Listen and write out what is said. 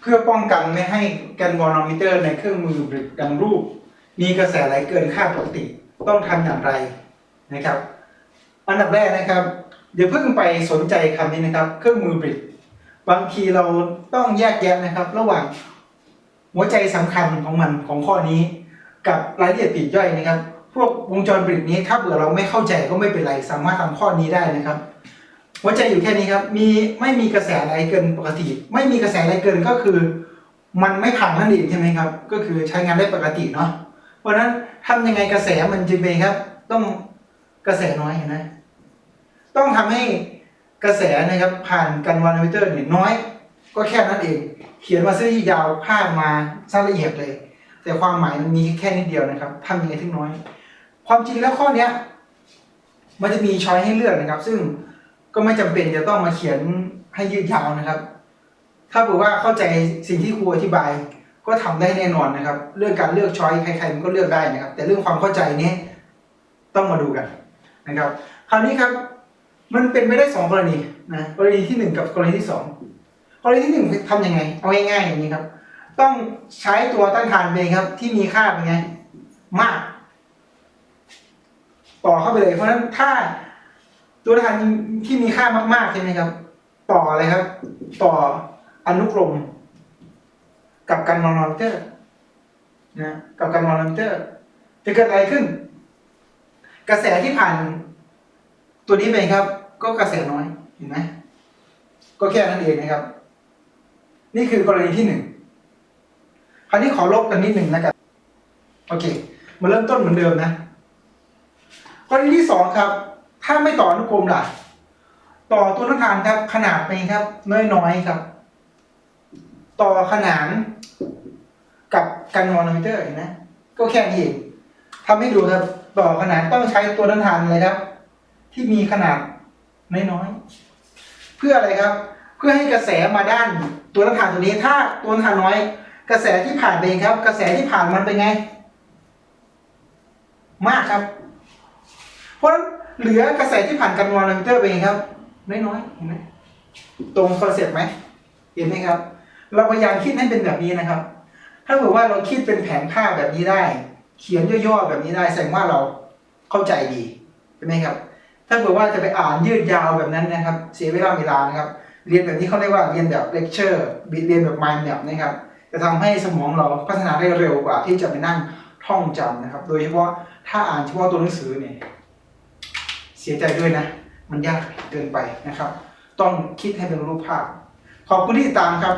เพื่อป้องกันไม่ให้แกนวอลมิเตอร์ในเครื่องมือบริกดังรูป มีกระแสไหลเกินค่าปกติต้องทำอย่างไรนะครับ อันดับแรกนะครับเดี๋ยวเพิ่งไปสนใจคำนี้นะครับ เครื่องมือบริกบางทีเราต้องแยกแยะนะครับ ระหว่างหัวใจสำคัญของมันของข้อนี้ กับรายละเอียดปลีกย่อยนะครับ พวกวงจรบริกนี้ถ้าเผื่อเราไม่เข้าใจก็ไม่เป็นไร สามารถทำข้อนี้ได้นะครับ หัวใจอยู่แค่นี้ครับ มีไม่มีกระแสไหลเกินปกติ ไม่มีกระแสไหลเกินก็คือ มันไม่พังนั่นเองใช่ไหมครับ ก็คือใช้งานได้ปกติเนาะเพราะนั้นทำยังไงกระแสมันจึงเป็นครับ ต้องกระแสน้อยเห็นไหมต้องทำให้กระแสนะครับผ่านกันวานามิเตอร์เนี่ยน้อย ก็แค่นั้นเอง เขียนมาซะที่ยาวพาดมาซะละเอียดเลย แต่ความหมายมันมีแค่นิดเดียวนะครับทำยังไงถึงน้อย ความจริงแล้วข้อเนี้ย มันจะมีช้อยให้เลือกนะครับ ซึ่ง ก็ไม่จำเป็นจะต้องมาเขียนให้ยืดยาวนะครับ ถ้าบอกว่าเข้าใจสิ่งที่ครูอธิบาย ก็ทำได้แน่นอนนะครับ เรื่องการเลือกช้อยใครๆมันก็เลือกได้นะครับ แต่เรื่องความเข้าใจนี้ต้องมาดูกันนะครับ คราวนี้ครับ มันเป็นไม่ได้สองกรณีนะกรณีที่หนึ่งกับกรณีที่สองกรณีที่หนึ่งทำยังไง เอาง่ายๆอย่างนี้ครับ ต้องใช้ตัวต้านทานเองครับ ที่มีค่าเป็นไง มาก ต่อเข้าไปเลย เพราะฉะนั้นถ้า ตัวต้านทานที่มีค่ามากๆใช่ไหมครับ ต่ออะไรครับ ต่ออนุกรม กับการมอนอมิเตอร์นะกับการมอนอมิเตอร์ จะเกิดอะไรขึ้น กระแสที่ผ่าน ตัวนี้ไปครับ ก็กระแสน้อยเห็นไหมก็แค่นั้นเองนะครับ นี่คือกรณีที่หนึ่งคราวนี้ขอลบกันนิดหนึ่งแล้วกันโอเคมาเริ่มต้นเหมือนเดิมนะกรณีที่สองครับ ถ้าไม่ต่ออนุกรมล่ะ ต่อตัวต้านทานครับ ขนาดไปครับ น้อยๆครับ ต่อขนานกับกันมอนิเตอร์เห็นไหมก็แค่นี้เองทำให้ดูครับ ต่อขนานต้องใช้ตัวต้านทานอะไรครับ ที่มีขนาดน้อยๆเพื่ออะไรครับ เพื่อให้กระแสมาด้านตัวต้านทานตัวนี้ ถ้าตัวต้านทานน้อย กระแสที่ผ่านไปครับ กระแสที่ผ่านมันเป็นไง มากครับ เพราะฉะนั้นเหลือกระแสที่ผ่านกันวอลมิเตอร์ไปไงครับ น้อยๆเห็นไหมตรงคอนเซ็ปต์ไหมเห็นไหมครับ เราพยายามคิดให้เป็นแบบนี้นะครับ ถ้าเกิดว่าเราคิดเป็นแผนภาพแบบนี้ได้ เขียนย่อๆแบบนี้ได้แสดงว่าเราเข้าใจดีใช่ไหมครับ ถ้าเกิดว่าจะไปอ่านยืดยาวแบบนั้นนะครับ เสียเวลาเวลานะครับ เรียนแบบนี้เขาเรียกว่าเรียนแบบเลคเชอร์เรียนแบบ mind map นะครับจะทำให้สมองเราพัฒนาได้เร็วกว่าที่จะไปนั่งท่องจำนะครับ โดยเฉพาะถ้าอ่านเฉพาะตัวหนังสือเนี่ย เสียใจด้วยนะ มันยากเกินไปนะครับ ต้องคิดให้เป็นรูปภาพ ขอบคุณที่ติดตามครับ